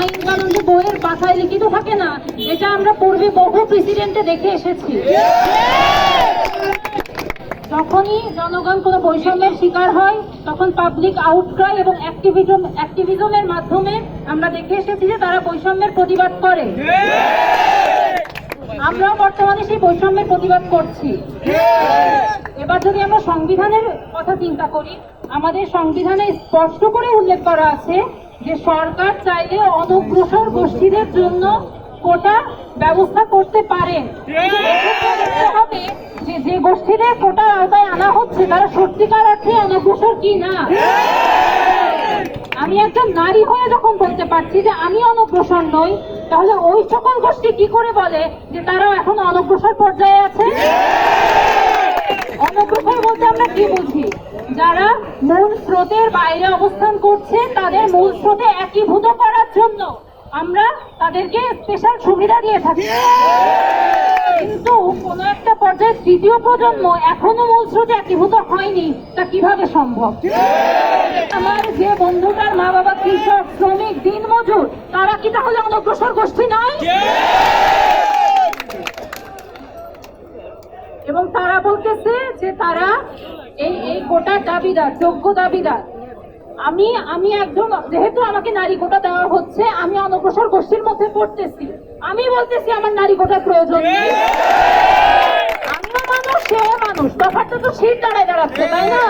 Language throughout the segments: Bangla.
আইন কানুন যে বইয়ের পাতায় লিখিত থাকে না। এটা আমরা পূর্বে বহু প্রেসিডেন্টে দেখে এসেছি। যখনই জনগণ কোনো বৈষম্যের শিকার হয়, তখন পাবলিক আউটক্রাই এবং অ্যাক্টিভিজম অ্যাক্টিভিজমের মাধ্যমে আমরা দেখে এসেছি যে তারা বৈষম্যের প্রতিবাদ করে। আমরাও বর্তমানে সেই বৈষম্যের প্রতিবাদ করছি। এবার যদি আমরা সংবিধানের কথা চিন্তা করি, আমাদের সংবিধানে স্পষ্ট করে উল্লেখ করা আছে যে সরকার চাইলে অনগ্রসর গোষ্ঠীদের জন্য কোটা ব্যবস্থা করতে হবে যে যে গোষ্ঠীদের কোটার আওতায় আনা হচ্ছে, তারা সত্যিকার অর্থে অনগ্রসর কি না? আমি একজন নারী হয়ে যখন বলতে পারছি যে আমি অনগ্রসর নই তাহলে ওই সকল গোষ্ঠী কি করে বলে যে তারা এখন অনগ্রসর পর্যায়ে আছে? অনগ্রসর বলতে আমরা কি বুঝি? যারা মূল স্রোতের বাইরে অবস্থান করছে, তাদের মূল স্রোতে একীভূত করার জন্য আমরা তাদেরকে স্পেশাল সুবিধা দিয়ে থাকি। কিন্তু কোনো একটা পর্যায়ে তৃতীয় প্রজন্ম এখনও মূল স্রোতে একীভূত হয়নি। তা কীভাবে সম্ভব? আমার যে বন্ধুটার মা বাবা কৃষক, শ্রমিক, দিনমজুর, তারা কি তাহলে অনগ্রসর গোষ্ঠী নয়? এবং তারা বলতেছে যে তারা এই এই কোটার দাবিদার, যোগ্য দাবিদার আমি আমি একজন, যেহেতু আমাকে নারী কোটা দেওয়া হচ্ছে, আমি অনগ্রসর গোষ্ঠীর মধ্যে পড়তেছি। আমি বলতেছি আমার নারী কোটার প্রয়োজন আমিও মানুষ, সেও মানুষ। ব্যাপারটা তো শীত দাঁড়ায় দাঁড়াচ্ছে, তাই না?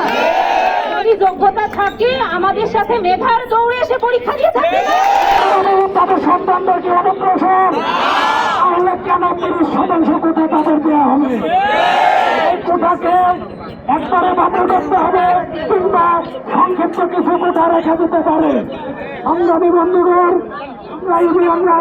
যদি যোগ্যতা থাকে, আমাদের সাথে মেধার দৌড়ে এসে পরীক্ষা দিয়ে থাকে তাদের সন্তানদেরকে অনগ্রসর? তাহলে কেন তিরিশ শতাংশ কোটা তাদের দেওয়া হবে? কোটাকে করে মাথা করতে হবে। কিংবা সংক্ষিপ্ত কিছু কোথা রেখা যেতে পারে। আমরা বন্ধুগণ আমরা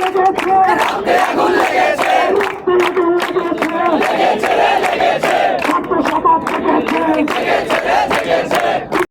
লেগেছে Jai Hind!